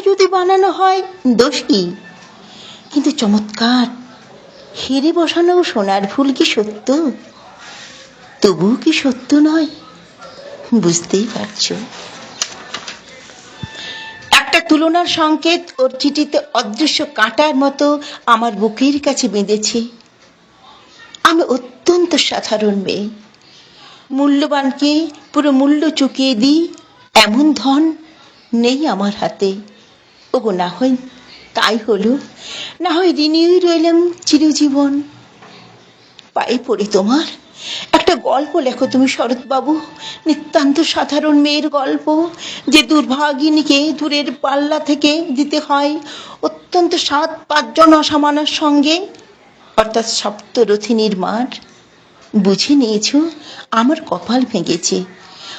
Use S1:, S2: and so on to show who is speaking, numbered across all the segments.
S1: যদি বানানো হয়, দোষ কি? কিন্তু চমৎকার। হেরে বসানো সোনার ফুল কি সত্য? তবুও কি সত্য নয়? বুঝতেই পারছ। একটা তুলনার সংকেত ওর চিঠিতে অদৃশ্য কাঁটার মতো আমার বুকের কাছে বেঁধেছে। আমি অত্যন্ত সাধারণ মেয়ে। মূল্যবানকে পুরো মূল্য চুকিয়ে দিই? এমন ধন নেই আমার হাতে। ওগো না হয় তাই হলো। না হয় ঋণীই রইলাম চিরজীবন। পায়ে পড়ি তোমার। একটা গল্প লেখো তুমি শরৎবাবু, নিতান্ত সাধারণ মেয়ের গল্প, যে দুর্ভাগিনীকে দূরের পাল্লা থেকে দিতে হয়। অত্যন্ত সাত পাঁচজন অসামানার সঙ্গে, অর্থাৎ সপ্তরথিনীর মাঠ বুঝে নিয়েছো, আমার কপাল ভেঙেছে।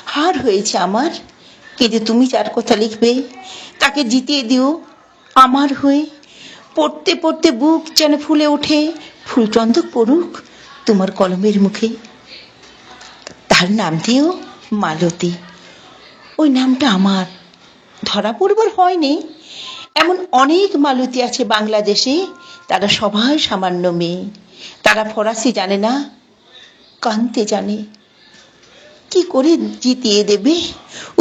S1: হার হয়েছে আমার। কিন্তু তুমি যার কথা লিখবে, তাকে জিতিয়ে দিও আমার হয়ে। পড়তে পড়তে বুক যেন ফুলে ওঠে, ফুলচন্দক পড়ুক তোমার কলমের মুখে। তার নাম দিও মালতী। ওই নামটা আমার। ধরা পড়বার হয়নি। এমন অনেক মালতী আছে বাংলাদেশে, তারা সবাই সামান্য মেয়ে। তারা ফরাসি জানে না, কানতে জানে। কি করে জিতিয়ে দেবে?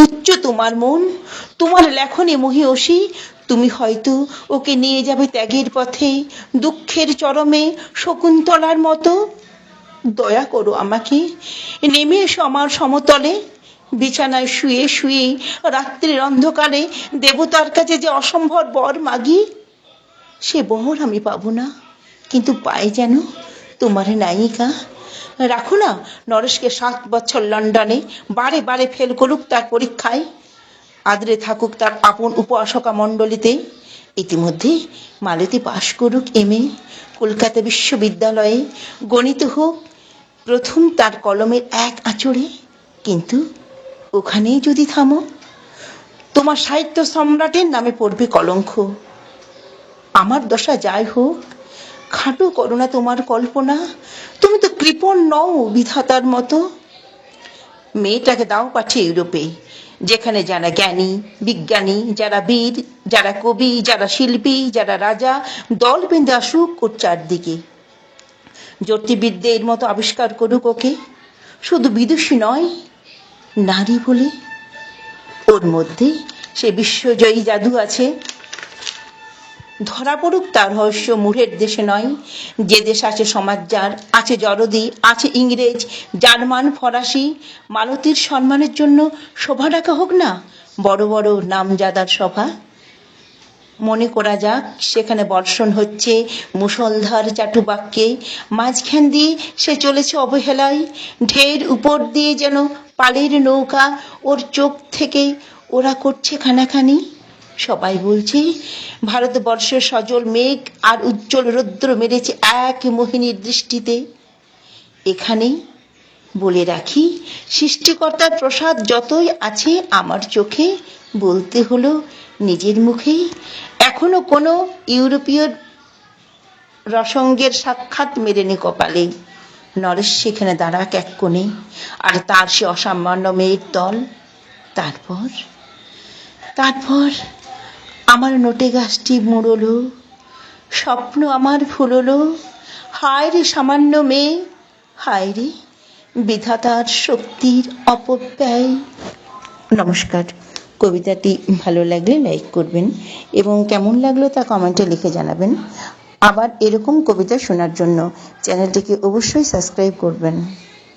S1: উচ্চ তোমার মন, তোমার লেখনে মহিয়সী তুমি হয়তো ওকে নিয়ে যাবে ত্যাগের পথে, দুঃখের চরমে শকুন্তলার মতো। দয়া করো আমাকে, নেমে এসো আমার সমতলে। বিছানায় শুয়ে শুয়ে রাত্রির অন্ধকারে দেবতার কাছে যে অসম্ভব বর মাগি, সে বর আমি পাবো না। কিন্তু পাই যেন তোমার নায়িকা। রাখো না। নরেশকে সাত বছর লন্ডনে বারে বারে ফেল করুক তার পরীক্ষায়। আদরে থাকুক তার আপন উপাসকা মণ্ডলীতে। ইতিমধ্যে মালতী পাশ করুক এম এ। কলকাতা বিশ্ববিদ্যালয়ে গণিত হোক, প্রথম তার কলমের এক আঁচড়ে। কিন্তু ওখানেই যদি থামো, তোমার সাহিত্য সম্রাটের নামে পড়বে কলঙ্ক। আমার দশা যাই হোক খাটো করো না তোমার কল্পনা। তুমি তো কৃপণ নও বিধাতার মতো। মেয়েটাকে দাও পাঠিয়ে ইউরোপে, যেখানে যারা জ্ঞানী, বিজ্ঞানী, যারা বীর, যারা কবি, যারা শিল্পী, যারা রাজা, দল বেঁধে আসুক ওর চারদিকে। জ্যোতির্বিদ্যের মতো আবিষ্কার করুক ওকে। শুধু বিদুষী নয়, নারী বলে। ওর মধ্যে সে বিশ্বজয়ী জাদু আছে। ধরা পড়ুক তার রহস্য মুঢ়ের দেশে নয়। যে দেশ আছে সমাজ যার, আছে জরদি আছে ইংরেজ জার্মান ফরাসি। মালতীর সম্মানের জন্য শোভা ডাকা হোক না, বড় বড় নামজাদার সভা মনে করা যাক, সেখানে বর্ষণ হচ্ছে মুষলধার চাটুবাক্যে। মাঝখান দিয়ে সে চলেছে অবহেলায়। ঢের উপর দিয়ে যেন পালের নৌকা ওর চোখ থেকে ওরা করছে খানাখানি। সবাই বলছে ভারতবর্ষ সজল মেঘ আর উজ্জ্বল রৌদ্র মেরেছে এক মোহিনীর দৃষ্টিতে। এখানেই বলে রাখি, সৃষ্টিকর্তার প্রসাদ যতই আছে আমার চোখে, বলতে হলো নিজের মুখেই এখনও কোনো ইউরোপীয় রসঙ্গের সাক্ষাৎ মেরেনি কপালে। নরেশ সেখানে দাঁড়াক এক কোণে, আর তার সে অসামান্য মেয়ের দল। তারপর? তারপর আমার নোটে গাছটি মুড়লো, স্বপ্ন আমার ফুললো। হায় রে সামান্য মেয়ে, হায় রে বিধাতার শক্তির অপব্যয়। নমস্কার, কবিতাটি ভালো লাগলে লাইক করবেন এবং কেমন লাগল তা কমেন্টে লিখে জানাবেন। আবার এরকম কবিতা শোনার জন্য চ্যানেলটিকে অবশ্যই সাবস্ক্রাইব করবেন।